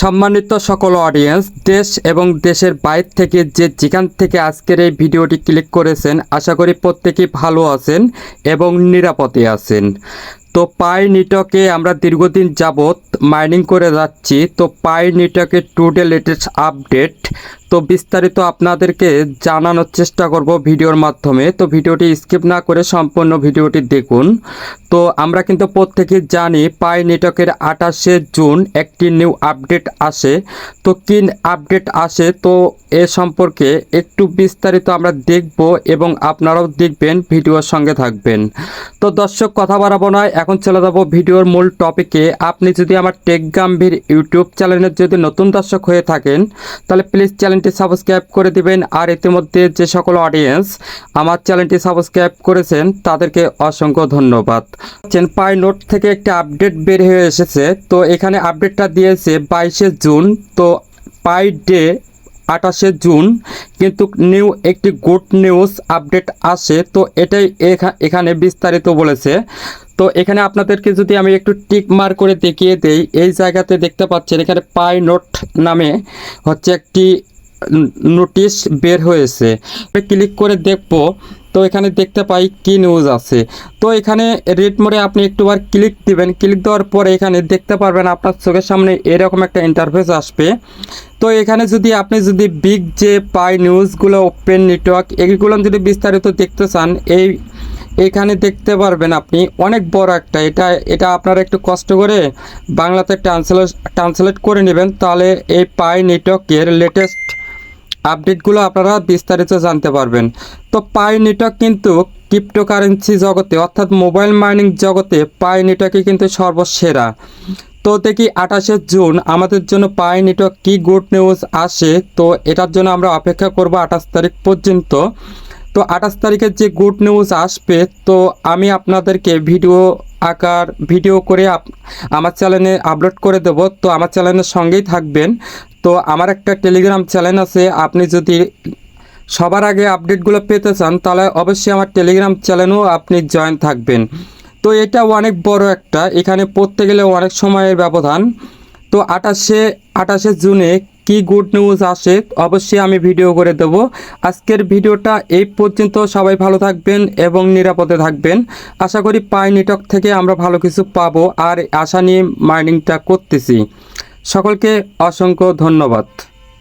সম্মানিত সকল অডিয়েন্স দেশ এবং দেশের বাইর থেকে যে যেখান থেকে আজকের এই ভিডিওটি ক্লিক করেছেন, আশা করি প্রত্যেকেই ভালো আছেন এবং নিরাপদে আছেন। তো পাই নিটকে আমরা দীর্ঘদিন যাবৎ মাইনিং করে যাচ্ছি। তো পাই নিটকের টুডে লেটেস্ট আপডেট তো বিস্তারিত আপনাদেরকে জানানোর চেষ্টা করব ভিডিওর মাধ্যমে। তো ভিডিওটি স্কিপ না করে সম্পূর্ণ ভিডিওটি দেখুন। তো আমরা কিন্তু প্রত্যেকে জানি পাই নেটওয়ার্কের আঠাশে জুন একটি নিউ আপডেট আসে। তো কি আপডেট আসে? তো এ সম্পর্কে একটু বিস্তারিত আমরা দেখব এবং আপনারাও দেখবেন, ভিডিওর সঙ্গে থাকবেন। তো দর্শক, কথা বাড়াবো নয় এখন চলে যাব ভিডিওর মূল টপিকে আপনি যদি আমার টেক গাম্ভীর ইউটিউব চ্যানেলের যদি নতুন দর্শক হয়ে থাকেন, তাহলে প্লিজ চ্যানেলটি সাবস্ক্রাইব করে দিবেন। আর ইতিমধ্যে যে সকল অডিয়েন্স আমার চ্যানেলটি সাবস্ক্রাইব করেছেন, তাদেরকে অসংখ্য ধন্যবাদ। পাই নোট থেকে একটা আপডেট বের হয়ে এসেছে। তো এখানে আপডেটটা দিয়েছে বাইশে জুন। তো পাই ডে আঠাশে জুন, কিন্তু নিউ একটি গুড নিউজ আপডেট আসে। তো এটাই এখা- এখানে বিস্তারিত বলেছে। তো এখানে আপনাদেরকে যদি আমি একটু টিক মার করে দেখিয়ে দেই, এই জায়গাতে দেখতে পাচ্ছেন, এখানে পাই নোট নামে হচ্ছে একটি নোটিশ বের হয়েছে। ক্লিক করে দেখব, তো এখানে দেখতে পাই কি নিউজ আছে। তো এখানে রেড মোড়ে আপনি একটুবার ক্লিক দিবেন। ক্লিক দেওয়ার পরে এখানে দেখতে পারবেন আপনার চোখের সামনে এরকম একটা ইন্টারফেস আসবে। তো এখানে যদি আপনি যদি বিগ যে পাই নিউজগুলো ওপেন নেটওয়ার্ক এগুলো যদি বিস্তারিত দেখতে চান, এই এখানে দেখতে পারবেন আপনি অনেক বড় একটা, এটা এটা আপনারা একটু কষ্ট করে বাংলাতে ট্রান্সলেট ট্রান্সলেট করে নেবেন, তাহলে এই পাই নেটওয়ার্কের লেটেস্ট আপডেটগুলো আপনারা বিস্তারিত জানতে পারবেন। তো পাই নেটওয়ার্ক কিন্তু ক্রিপ্টোকারেন্সি জগতে, অর্থাৎ মোবাইল মাইনিং জগতে পাই নেটওয়ার্কই কিন্তু সর্বসেরা। তো দেখি আঠাশে জুন, আমাদের জন্য পাই নেটওয়ার্ক কী গুড নিউজ আসে, তো এটার জন্য আমরা অপেক্ষা করব আঠাশ তারিখ পর্যন্ত। তো আঠাশ তারিখের যে গুড নিউজ আসবে, তো আমি আপনাদেরকে ভিডিও আকার ভিডিও করে আমার চ্যানেলে আপলোড করে দেব। তো আমার চ্যানেলের সঙ্গেই থাকবেন। তো আমার একটা টেলিগ্রাম চ্যানেল আছে। আপনি যদি সবার আগে আপডেটগুলো পেতে চান, তাহলে অবশ্যই আমার টেলিগ্রাম চ্যানেলেও আপনি জয়েন থাকবেন। তো এটা অনেক বড় একটা, এখানে পড়তে গেলে অনেক সময়ের ব্যবধান। তো আঠাশে আঠাশে জুনে কি গুড নিউজ আসে, অবশ্যই আমি ভিডিও করে দেব। আজকের ভিডিওটা এই পর্যন্ত, সবাই ভালো থাকবেন এবং নিরাপদে থাকবেন। আশা করি পাই নেটওয়ার্ক থেকে আমরা ভালো কিছু পাবো, আর আশা নিয়ে মাইনিংটা করতেছি। সকলকে অসংখ্য ধন্যবাদ।